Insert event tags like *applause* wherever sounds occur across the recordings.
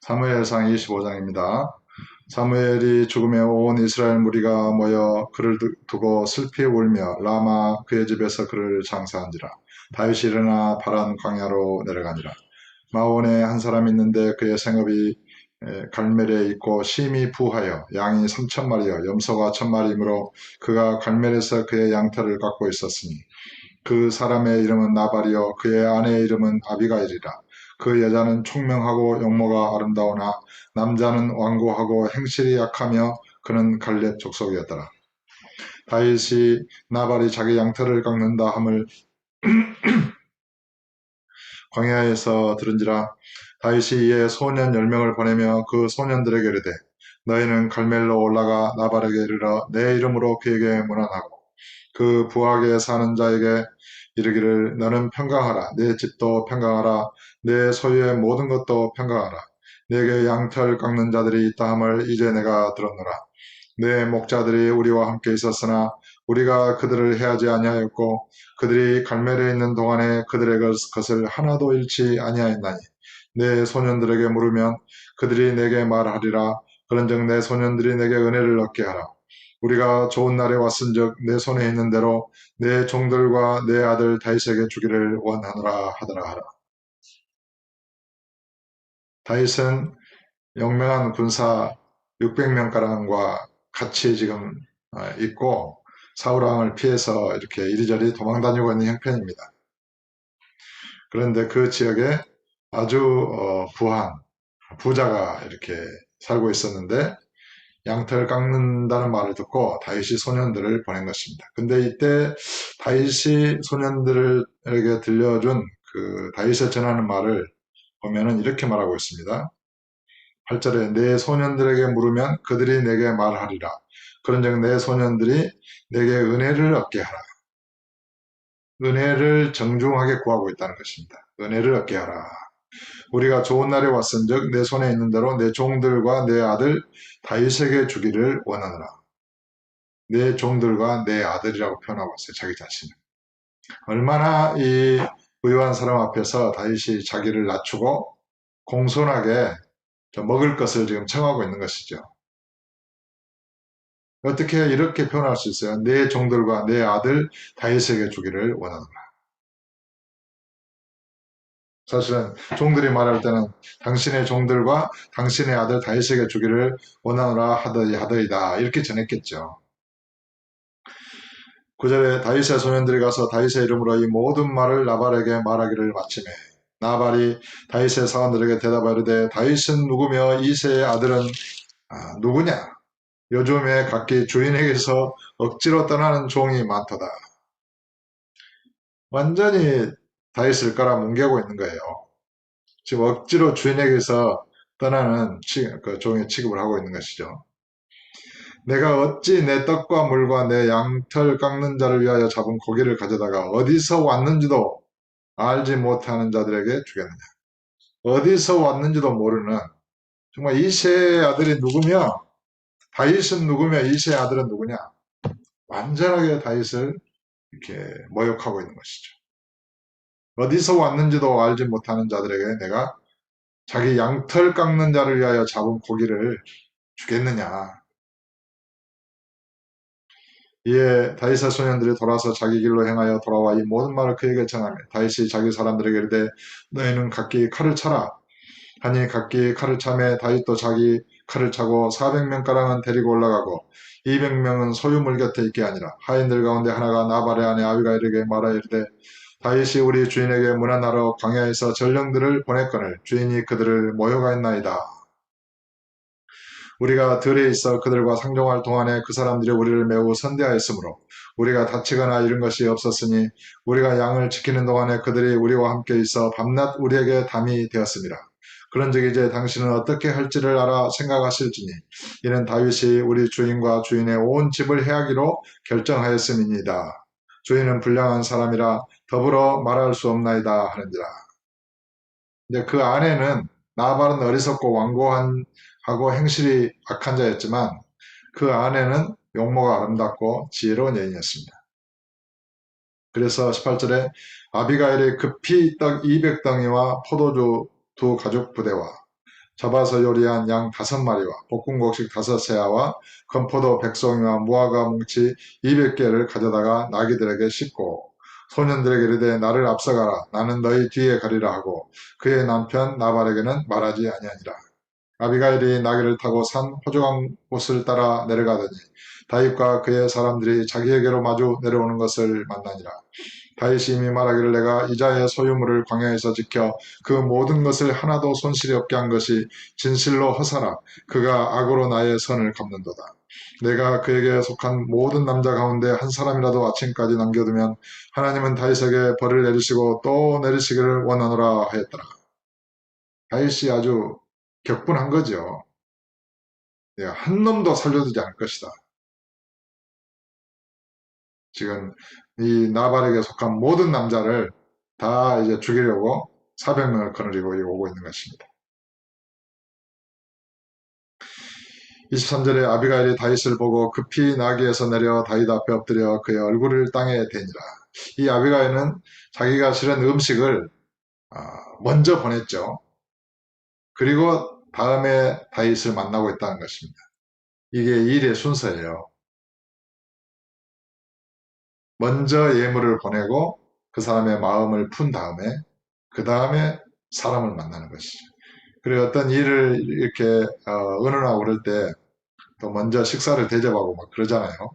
사무엘상 25장입니다. 사무엘이 죽음에 온 이스라엘 무리가 모여 그를 두- 두고 슬피 울며 라마 그의 집에서 그를 장사한지라. 다윗이 일어나 바란 광야로 내려가니라. 마온에 한 사람이 있는데 그의 생업이 에, 갈멜에 있고 심히 부하여 양이 삼천 마리여 염소가 천 마리이므로 그가 갈멜에서 그의 양털을 갖고 있었으니 그 사람의 이름은 나발이요 그의 아내의 이름은 아비가일이라. 그 여자는 총명하고 용모가 아름다우나 남자는 완고하고 행실이 약하며 그는 갈렙 족속이었더라. 다윗이 나발이 자기 양털을 깎는다 함을 *clears throat* 광야에서 들은지라 다윗이 이에 소년 열 명을 보내며 그 소년들에게 이르되 너희는 갈멜로 올라가 나발에게 이르러 내 이름으로 그에게 문안하고 그 부하게 사는 자에게 이르기를 너는 평강하라. 내 집도 평강하라. 내 소유의 모든 것도 평강하라. 내게 양털 깎는 자들이 있다 함을 이제 내가 들었노라. 내 목자들이 우리와 함께 있었으나 우리가 그들을 해하지 아니하였고 그들이 갈멜에 있는 동안에 그들의 것- 것을 하나도 잃지 아니하였나니 내 소년들에게 물으면 그들이 내게 말하리라. 그런즉 내 소년들이 내게 은혜를 얻게 하라 우리가 좋은 날에 왔은즉 내 손에 있는 대로 내 종들과 내 아들 다윗에게 주기를 원하노라 하더라 하라 다윗은 영명한 군사 600명 가량과 같이 지금 어, 있고 사울 왕을 피해서 이렇게 이리저리 도망다니고 있는 형편입니다. 그런데 그 지역에 아주 어, 부한 부자가 이렇게 살고 있었는데 양털 깎는다는 말을 듣고 다윗이 소년들을 보낸 것입니다. 근데 이때 다윗이 소년들에게 들려준 그 다윗의 전하는 말을 보면은 이렇게 말하고 있습니다. 8절에 내 소년들에게 물으면 그들이 내게 말하리라. 그런즉 내 소년들이 내게 은혜를 얻게 하라. 은혜를 정중하게 구하고 있다는 것입니다. 은혜를 얻게 하라. 우리가 좋은 날에 왔은즉 내 손에 있는 대로 내 종들과 내 아들 다윗에게 주기를 원하노라. 내 종들과 내 아들이라고 표현하고 있어요. 자기 자신을. 얼마나 이 부유한 사람 앞에서 다윗이 자기를 낮추고 공손하게 좀 먹을 것을 지금 청하고 있는 것이죠. 어떻게 이렇게 표현할 수 있어요? 내 종들과 내 아들 다윗에게 주기를 원하노라. 사실은 종들이 말할 때는 당신의 종들과 당신의 아들 다윗에게 주기를 원하노라 하더이 하더이다 이렇게 전했겠죠. 9절에 다윗의 소년들이 가서 다윗의 이름으로 이 모든 말을 나발에게 말하기를 마치매 나발이 다윗의 사원들에게 대답하려되 다윗은 누구며 이세의 아들은 아, 누구냐? 요즘에 각기 주인에게서 억지로 떠나는 종이 많도다. 완전히 다윗을 깔아 뭉개고 있는 거예요. 지금 억지로 주인에게서 떠나는 취- 그 종의 취급을 하고 있는 것이죠. 내가 어찌 내 떡과 물과 내 양털 깎는 자를 위하여 잡은 고기를 가져다가 어디서 왔는지도 알지 못하는 자들에게 주겠느냐. 어디서 왔는지도 모르는 정말 이세의 아들이 누구며 다윗은 누구며 이세의 아들은 누구냐. 완전하게 다윗을 이렇게 모욕하고 있는 것이죠. 어디서 왔는지도 알지 못하는 자들에게 내가 자기 양털 깎는 자를 위하여 잡은 고기를 주겠느냐. 이에 다윗의 소년들이 돌아서 자기 길로 행하여 돌아와 이 모든 말을 그에게 전하며 다윗이 자기 사람들에게 이르되 너희는 각기 칼을 차라. 하니 각기 칼을 차매 다윗도 자기 칼을 차고 400명가량은 데리고 올라가고 200명은 소유물 곁에 있게 하니라. 하인들 가운데 하나가 나발의 아내 아비가일에게 말하여 이르되 다윗이 우리 주인에게 문안하러 광야에서 전령들을 보냈거늘 주인이 그들을 모욕하였나이다 우리가 들에 있어 그들과 상종할 동안에 그 사람들이 우리를 매우 선대하였으므로 우리가 다치거나 이런 것이 없었으니 우리가 양을 지키는 동안에 그들이 우리와 함께 있어 밤낮 우리에게 담이 되었습니다. 그런즉 이제 당신은 어떻게 할지를 알아 생각하실지니 이는 다윗이 우리 주인과 주인의 온 집을 해하기로 결정하였음이니이다. 주인은 불량한 사람이라 더불어 말할 수 없나이다 하는지라. 이제 그 아내는 나발은 어리석고 완고한 하고 행실이 악한 자였지만 그 아내는 용모가 아름답고 지혜로운 여인이었습니다. 그래서 18절에 아비가일이 급히 떡 200덩이와 포도주 두 가죽 부대와 잡아서 요리한 양 다섯 마리와 볶음곡식 다섯 세아와 건포도 백송이와 무화과 뭉치 200개를 가져다가 나귀들에게 싣고 소년들에게 이르되 나를 앞서가라. 나는 너희 뒤에 가리라 하고 그의 남편 나발에게는 말하지 아니하니라. 아비가일이 나귀를 타고 산 호조강 곳을 따라 내려가더니 다윗과 그의 사람들이 자기에게로 마주 내려오는 것을 만나니라 다윗이 이미 말하기를 내가 이자의 소유물을 광야에서 지켜 그 모든 것을 하나도 손실이 없게 한 것이 진실로 허사라 그가 악으로 나의 선을 갚는도다 내가 그에게 속한 모든 남자 가운데 한 사람이라도 아침까지 남겨두면 하나님은 다윗에게 벌을 내리시고 또 내리시기를 원하노라 하였더라. 다윗이 아주 격분한 거죠. 내가 한 놈도 살려두지 않을 것이다. 지금 이 나발에게 속한 모든 남자를 다 이제 죽이려고 400명을 거느리고 오고 있는 것입니다. 23절에 아비가일이 다윗을 보고 급히 나귀에서 내려 다윗 앞에 엎드려 그의 얼굴을 땅에 대니라. 이 아비가일은 자기가 실은 음식을 아, 먼저 보냈죠. 그리고 다음에 다윗을 만나고 있다는 것입니다. 이게 일의 순서예요. 먼저 예물을 보내고 그 사람의 마음을 푼 다음에 그 다음에 사람을 만나는 것이죠. 그리고 어떤 일을 이렇게 어, 의논하고 그럴 때 또 먼저 식사를 대접하고 막 그러잖아요.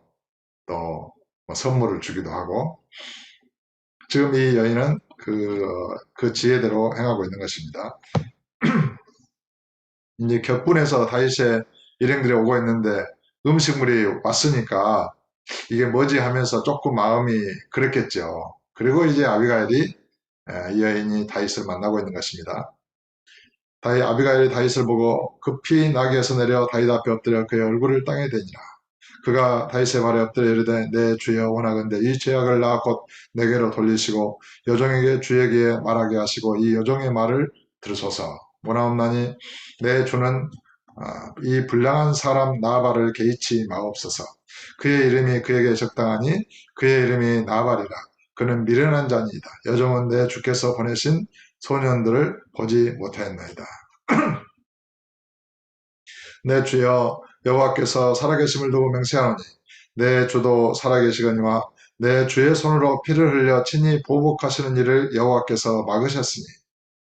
또 뭐 선물을 주기도 하고 지금 이 여인은 그, 어, 그 지혜대로 행하고 있는 것입니다. *clears throat* 이제 격분해서 다윗의 일행들이 오고 있는데 음식물이 왔으니까 이게 뭐지 하면서 조금 마음이 그랬겠죠. 그리고 이제 아비가일이 이 여인이 다윗을 만나고 있는 것입니다. 다윗 아비가일이 다윗을 보고 급히 나귀에서 내려 다윗 앞에 엎드려 그의 얼굴을 땅에 대니라. 그가 다윗의 발에 엎드려 이르되 내 주여 원하건대 이 죄악을 나 곧 내게로 돌리시고 여종에게 주에게 말하게 하시고 이 여종의 말을 들으소서. 원하옵나니 내 주는 아, 이 불량한 사람 나발을 개의치 마옵소서. 그의 이름이 그에게 적당하니 그의 이름이 나발이라. 그는 미련한 자니이다. 여종은 내 주께서 보내신 소년들을 보지 못하였나이다. *clears throat* 내 주여 여호와께서 살아계심을 두고 맹세하노니 내 주도 살아계시거니와 내 주의 손으로 피를 흘려 친히 보복하시는 일을 여호와께서 막으셨으니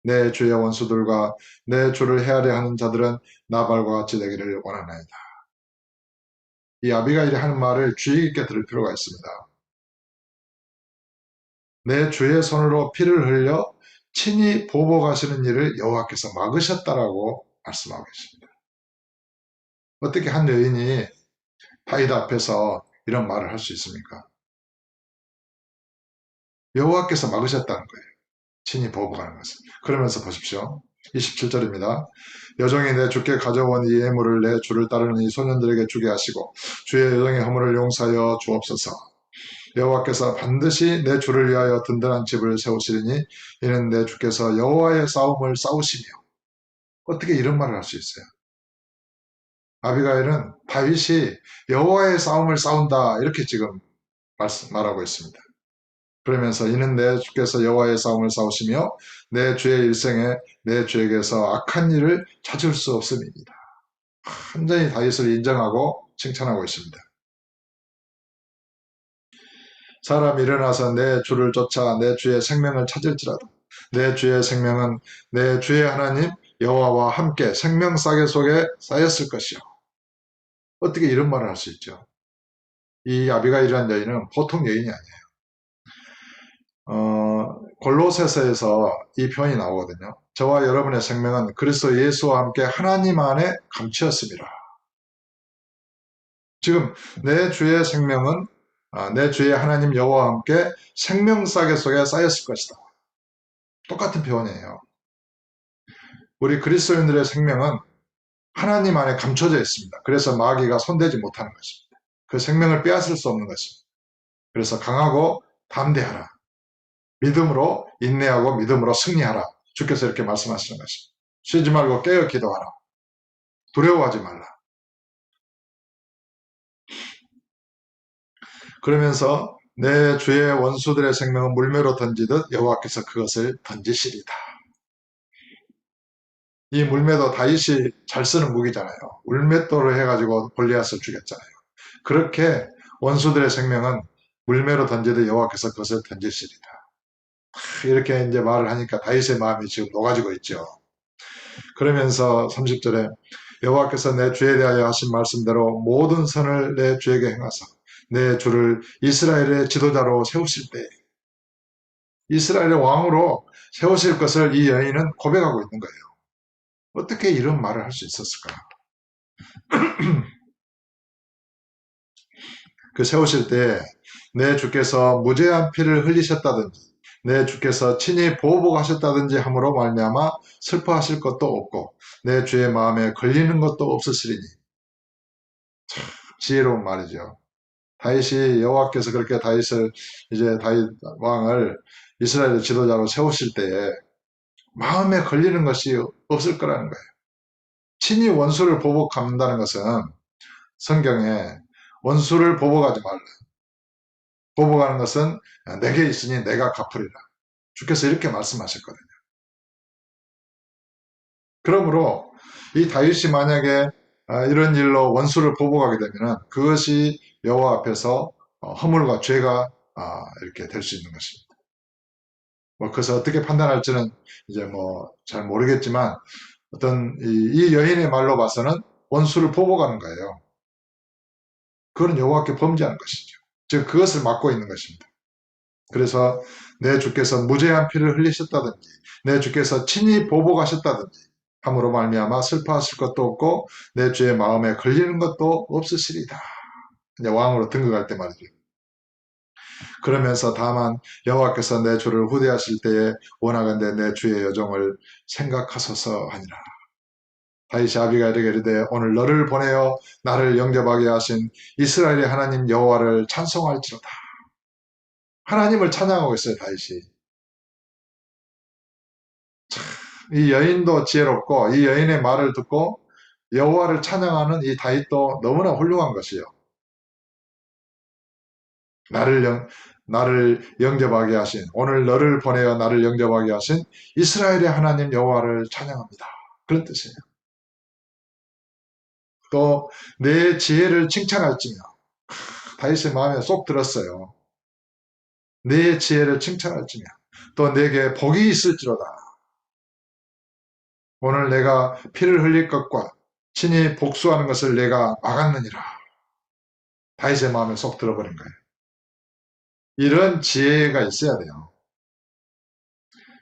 내 주의 원수들과 내 주를 헤아려 하는 자들은 나발과 같이 되기를 원하나이다. 이 아비가일이 하는 말을 주의 깊게 들을 필요가 있습니다. 내 주의 손으로 피를 흘려 친히 보복하시는 일을 여호와께서 막으셨다라고 말씀하고 계십니다. 어떻게 한 여인이 다윗 앞에서 이런 말을 할 수 있습니까? 여호와께서 막으셨다는 거예요. 친히 보복하는 것을. 그러면서 보십시오. 27절입니다. 여종이 내 주께 가져온 이 예물을 내 주를 따르는 이 소년들에게 주게 하시고 주의 여종의 허물을 용서하여 주옵소서. 여호와께서 반드시 내 주를 위하여 든든한 집을 세우시리니 이는 내 주께서 여호와의 싸움을 싸우시며 어떻게 이런 말을 할 수 있어요? 아비가일은 다윗이 여호와의 싸움을 싸운다 이렇게 지금 말씀, 말하고 있습니다. 그러면서 이는 내 주께서 여호와의 싸움을 싸우시며 내 주의 일생에 내 주에게서 악한 일을 찾을 수 없음입니다. 완전히 다윗을 인정하고 칭찬하고 있습니다. 사람이 일어나서 내 주를 쫓아 내 주의 생명을 찾을지라도 내 주의 생명은 내 주의 하나님 여호와와 함께 생명 싸개 속에 쌓였을 것이요. 어떻게 이런 말을 할 수 있죠? 이 아비가일이라는 여인은 보통 여인이 아니에요. 어, 골로새서에서 이 표현이 나오거든요. 저와 여러분의 생명은 그리스도 예수와 함께 하나님 안에 감추었습니다. 지금 내 주의 생명은 아, 내 주의 하나님 여호와와 함께 생명싸개 속에 쌓였을 것이다. 똑같은 표현이에요. 우리 그리스도인들의 생명은 하나님 안에 감춰져 있습니다. 그래서 마귀가 손대지 못하는 것입니다. 그 생명을 빼앗을 수 없는 것입니다. 그래서 강하고 담대하라. 믿음으로 인내하고 믿음으로 승리하라. 주께서 이렇게 말씀하시는 것입니다. 쉬지 말고 깨어 기도하라. 두려워하지 말라. 그러면서 내 주의 원수들의 생명은 물매로 던지듯 여호와께서 그것을 던지시리다. 이 물매도 다윗이 잘 쓰는 무기잖아요. 물맷돌을 해가지고 골리앗을 죽였잖아요. 그렇게 원수들의 생명은 물매로 던지듯 여호와께서 그것을 던지시리다. 이렇게 이제 말을 하니까 다윗의 마음이 지금 녹아지고 있죠. 그러면서 30절에 여호와께서 내 주에 대하여 하신 말씀대로 모든 선을 내 주에게 행하사 내 주를 이스라엘의 지도자로 세우실 때 이스라엘의 왕으로 세우실 것을 이 여인은 고백하고 있는 거예요. 어떻게 이런 말을 할 수 있었을까? *clears throat* 그 세우실 때 내 주께서 무죄한 피를 흘리셨다든지 내 주께서 친히 보복하셨다든지 함으로 말미암아 슬퍼하실 것도 없고 내 주의 마음에 걸리는 것도 없으시리니 참 지혜로운 말이죠. 다윗이 여호와께서 그렇게 다윗을 이제 다윗 왕을 이스라엘의 지도자로 세우실 때에 마음에 걸리는 것이 없을 거라는 거예요. 친히 원수를 보복한다는 것은 성경에 원수를 보복하지 말라. 보복하는 것은 내게 있으니 내가 갚으리라. 주께서 이렇게 말씀하셨거든요. 그러므로 이 다윗이 만약에 아, 이런 일로 원수를 보복하게 되면 그것이 여호와 앞에서 어, 허물과 죄가 아, 이렇게 될 수 있는 것입니다. 뭐 그것을 어떻게 판단할지는 이제 뭐 잘 모르겠지만 어떤 이, 이 여인의 말로 봐서는 원수를 보복하는 거예요. 그건 여호와께 범죄하는 것이죠. 즉 그것을 막고 있는 것입니다. 그래서 내 주께서 무죄한 피를 흘리셨다든지 내 주께서 친히 보복하셨다든지 함으로 말미암아 슬퍼하실 것도 없고 내 주의 마음에 걸리는 것도 없으시리다. 이제 왕으로 등극할 때 말이죠. 그러면서 다만 여호와께서 내 주를 후대하실 때에 원하건대 내 주의 여정을 생각하소서 하니라. 다윗이 아비가에게 이르되 오늘 너를 보내어 나를 영접하게 하신 이스라엘의 하나님 여호와를 찬송할지로다. 하나님을 찬양하고 있어요 다윗이. 이 여인도 지혜롭고 이 여인의 말을 듣고 여호와를 찬양하는 이 다윗도 너무나 훌륭한 것이요. 나를 영, 나를 영접하게 하신 오늘 너를 보내어 나를 영접하게 하신 이스라엘의 하나님 여호와를 찬양합니다. 그런 뜻이에요. 또 내 지혜를 칭찬할지며 다윗의 마음에 쏙 들었어요. 내 지혜를 칭찬할지며 또 내게 복이 있을지로다. 오늘 내가 피를 흘릴 것과 친히 복수하는 것을 내가 막았느니라. 다윗의 마음에 쏙 들어버린 거예요. 이런 지혜가 있어야 돼요.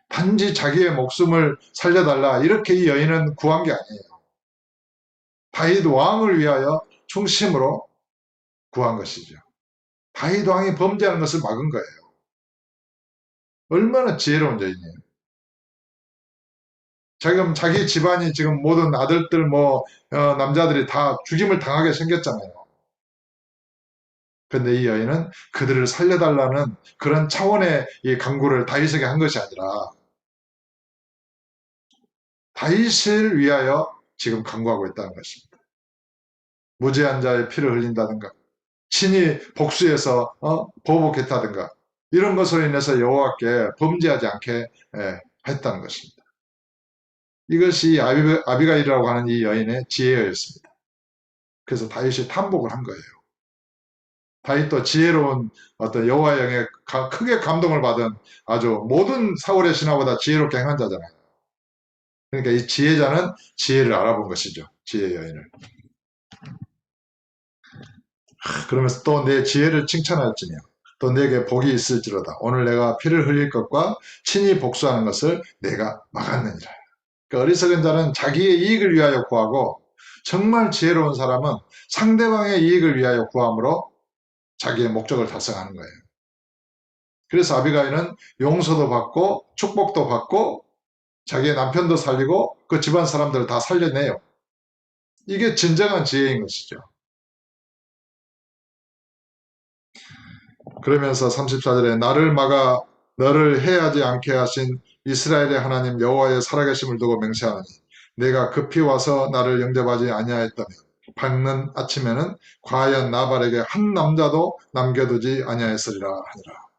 단지 자기의 목숨을 살려달라 이렇게 이 여인은 구한 게 아니에요. 다윗 왕을 위하여 중심으로 구한 것이죠. 다윗 왕이 범죄하는 것을 막은 거예요. 얼마나 지혜로운 여인이에요. 지금 자기 집안이 지금 모든 아들들 뭐 어, 남자들이 다 죽임을 당하게 생겼잖아요. 근데 이 여인은 그들을 살려달라는 그런 차원의 이 강구를 다윗에게 한 것이 아니라 다윗을 위하여 지금 강구하고 있다는 것입니다. 무죄한 자의 피를 흘린다든가 친히 복수해서 어? 보복했다든가 이런 것으로 인해서 여호와께 범죄하지 않게 예, 했다는 것입니다. 이것이 아비, 아비가일이라고 하는 이 여인의 지혜였습니다. 그래서 다윗이 탐복을 한 거예요. 다윗도 지혜로운 어떤 여호와 영에 크게 감동을 받은 아주 모든 사울의 신하보다 지혜롭게 행한 자잖아요. 그러니까 이 지혜자는 지혜를 알아본 것이죠. 지혜 여인을. 그러면서 또 내 지혜를 칭찬할지며 또 내게 복이 있을지로다. 오늘 내가 피를 흘릴 것과 친히 복수하는 것을 내가 막았느니라. 그러니까 어리석은 자는 자기의 이익을 위하여 구하고 정말 지혜로운 사람은 상대방의 이익을 위하여 구함으로 자기의 목적을 달성하는 거예요. 그래서 아비가이는 용서도 받고 축복도 받고 자기의 남편도 살리고 그 집안 사람들을 다 살려내요. 이게 진정한 지혜인 것이죠. 그러면서 34절에 나를 막아 너를 해하지 않게 하신 이스라엘의 하나님 여호와의 살아계심을 두고 맹세하니 내가 급히 와서 나를 영접하지 아니하였다면 밝는 아침에는 과연 나발에게 한 남자도 남겨두지 아니하였으리라 하니라.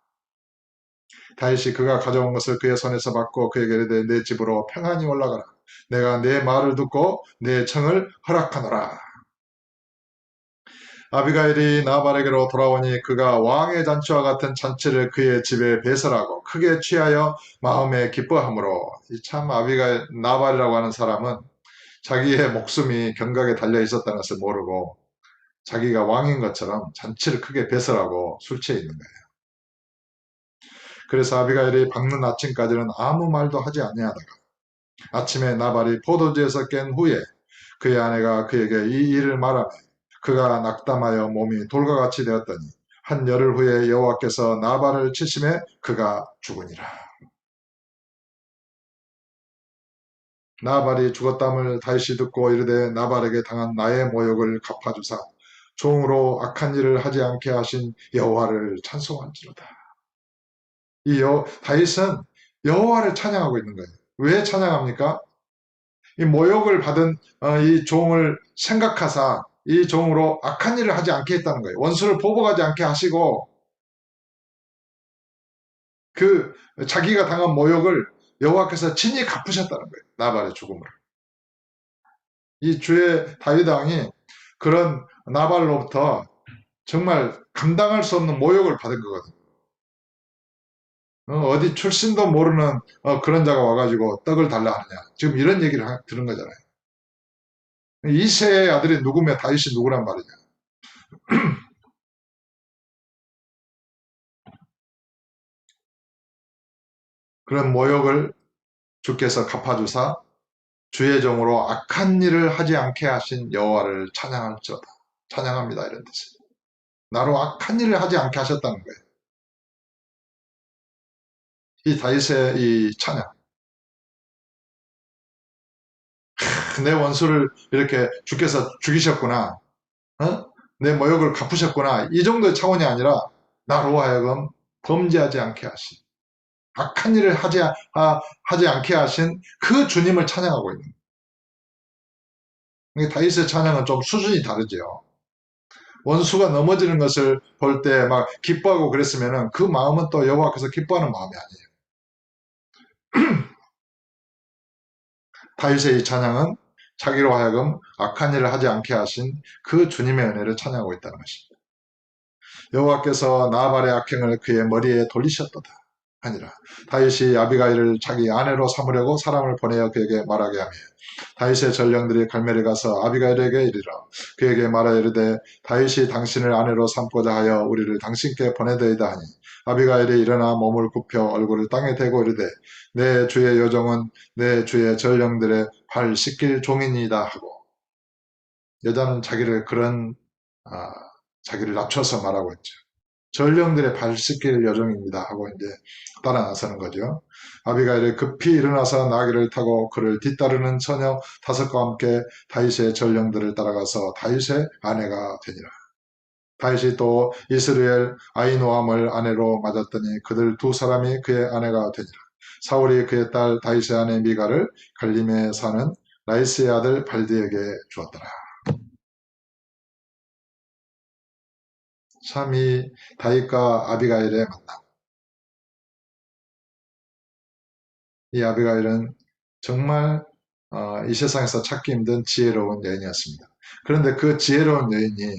다윗이 그가 가져온 것을 그의 손에서 받고 그에게 이르되 내 집으로 평안히 올라가라. 내가 내 말을 듣고 내 청을 허락하노라. 아비가일이 나발에게로 돌아오니 그가 왕의 잔치와 같은 잔치를 그의 집에 배설하고 크게 취하여 마음에 기뻐하므로 이참 아비가일 나발이라고 하는 사람은 자기의 목숨이 경각에 달려 있었다는 것을 모르고 자기가 왕인 것처럼 잔치를 크게 배설하고 술 취해 있는 거예요. 그래서 아비가일이 밝는 아침까지는 아무 말도 하지 아니하다가 아침에 나발이 포도주에서 깬 후에 그의 아내가 그에게 이 일을 말하며 그가 낙담하여 몸이 돌과 같이 되었더니 한 열흘 후에 여호와께서 나발을 치심에 그가 죽으니라. 나발이 죽었담을 다시 듣고 이르되 나발에게 당한 나의 모욕을 갚아주사 종으로 악한 일을 하지 않게 하신 여호와를 찬송한지로다. 이 여, 다윗은 여호와를 찬양하고 있는 거예요. 왜 찬양합니까? 이 모욕을 받은 어, 이 종을 생각하사 이 종으로 악한 일을 하지 않게 했다는 거예요. 원수를 보복하지 않게 하시고 그 자기가 당한 모욕을 여호와께서 친히 갚으셨다는 거예요. 나발의 죽음을. 이 주의 다윗 왕이 그런 나발로부터 정말 감당할 수 없는 모욕을 받은 거거든요. 어, 디 출신도 모르는 어, 그런 자가 와가지고 떡을 달라 하느냐. 지금 이런 얘기를 하, 들은 거잖아요. 이세의 아들이 누구며 다윗이 누구란 말이냐. *clears throat* 그런 모욕을 주께서 갚아주사 주의 종으로 악한 일을 하지 않게 하신 여호와를 찬양할지어다. 찬양합니다 이런 뜻이에요. 나로 악한 일을 하지 않게 하셨다는 거예요. 이 다윗의 이 찬양. 내 원수를 이렇게 주께서 죽이셨구나. 어? 내 모욕을 갚으셨구나. 이 정도의 차원이 아니라 나로 하여금 범죄하지 않게 하신 악한 일을 하지, 아, 하지 않게 하신 그 주님을 찬양하고 있는 거예요. 다윗의 찬양은 좀 수준이 다르죠. 원수가 넘어지는 것을 볼 때 막 기뻐하고 그랬으면 그 마음은 또 여호와께서 기뻐하는 마음이 아니에요. *clears throat* 다윗의 이 찬양은 자기로 하여금 악한 일을 하지 않게 하신 그 주님의 은혜를 찬양하고 있다는 것입니다. 여호와께서 나발의 악행을 그의 머리에 돌리셨도다. 아니라 다윗이 아비가일을 자기 아내로 삼으려고 사람을 보내어 그에게 말하게 하며 다윗의 전령들이 갈멜에 가서 아비가일에게 이르러 그에게 말하여 이르되 다윗이 당신을 아내로 삼고자 하여 우리를 당신께 보내드이다 하니 아비가일이 일어나 몸을 굽혀 얼굴을 땅에 대고 이르되 내 주의 여종은 내 주의 전령들의 발 씻길 종이니이다 하고 여자는 자기를 그런 아, 자기를 낮춰서 말하고 있죠. 전령들의 발 씻길 여종입니다 하고 이제 따라 나서는 거죠. 아비가일이 급히 일어나서 나귀를 타고 그를 뒤따르는 처녀 다섯과 함께 다윗의 전령들을 따라가서 다윗의 아내가 되니라. 다윗이 또 이스라엘 아이노함을 아내로 맞았더니 그들 두 사람이 그의 아내가 되니라. 사울이 그의 딸 다윗의 아내 미가를 갈림에 사는 라이스의 아들 발디에게 주었더라. 참이 다윗과 아비가일의 만남. 이 아비가일은 정말 어, 이 세상에서 찾기 힘든 지혜로운 여인이었습니다. 그런데 그 지혜로운 여인이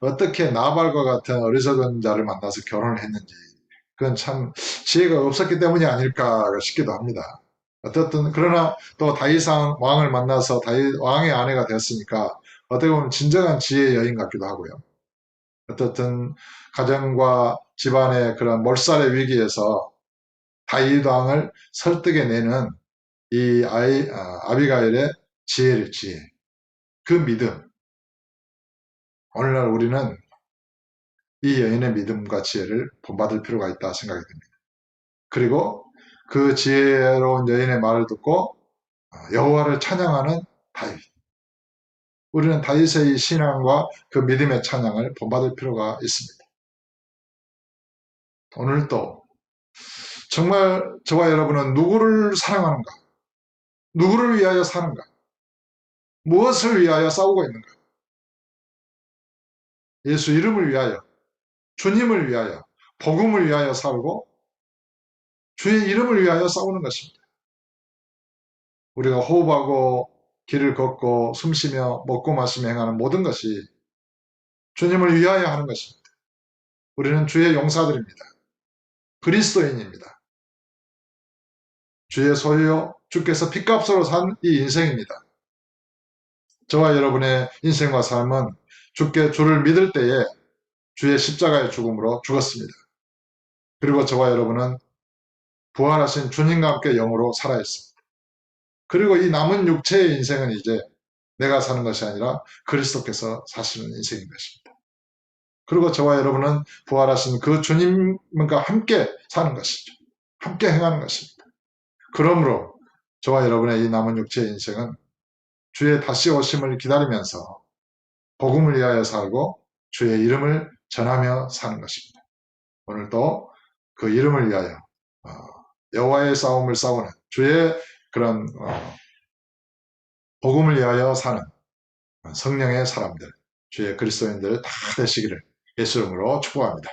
어떻게 나발과 같은 어리석은 자를 만나서 결혼을 했는지 그건 참 지혜가 없었기 때문이 아닐까 싶기도 합니다. 어떻든 그러나 또 다윗왕 왕을 만나서 다윗 왕의 아내가 되었으니까 어떻게 보면 진정한 지혜의 여인 같기도 하고요. 어떻든 가정과 집안의 그런 몰살의 위기에서 다윗 왕을 설득해내는 이 아이 아, 비가일의 지혜를 지혜 그 믿음 오늘날 우리는 이 여인의 믿음과 지혜를 본받을 필요가 있다 생각이 듭니다. 그리고 그 지혜로운 여인의 말을 듣고 아, 여호와를 찬양하는 다윗 우리는 다윗의 이 신앙과 그 믿음의 찬양을 본받을 필요가 있습니다. 오늘도 정말 저와 여러분은 누구를 사랑하는가? 누구를 위하여 사는가? 무엇을 위하여 싸우고 있는가? 예수 이름을 위하여, 주님을 위하여, 복음을 위하여 싸우고 주의 이름을 위하여 싸우는 것입니다. 우리가 호흡하고 길을 걷고 숨쉬며 먹고 마시며 행하는 모든 것이 주님을 위하여 하는 것입니다. 우리는 주의 용사들입니다. 그리스도인입니다. 주의 소유요 주께서 핏값으로 산 이 인생입니다. 저와 여러분의 인생과 삶은 주께 주를 믿을 때에 주의 십자가의 죽음으로 죽었습니다. 그리고 저와 여러분은 부활하신 주님과 함께 영으로 살아있습니다. 그리고 이 남은 육체의 인생은 이제 내가 사는 것이 아니라 그리스도께서 사시는 인생인 것입니다. 그리고 저와 여러분은 부활하신 그 주님과 함께 사는 것이죠. 함께 행하는 것입니다. 그러므로 저와 여러분의 이 남은 육체의 인생은 주의 다시 오심을 기다리면서 복음을 위하여 살고 주의 이름을 전하며 사는 것입니다. 오늘도 그 이름을 위하여 어, 여호와의 싸움을 싸우는 주의 그런 어, 복음을 위하여 사는 성령의 사람들, 주의 그리스도인들 다 되시기를 예수 이름으로 축복합니다.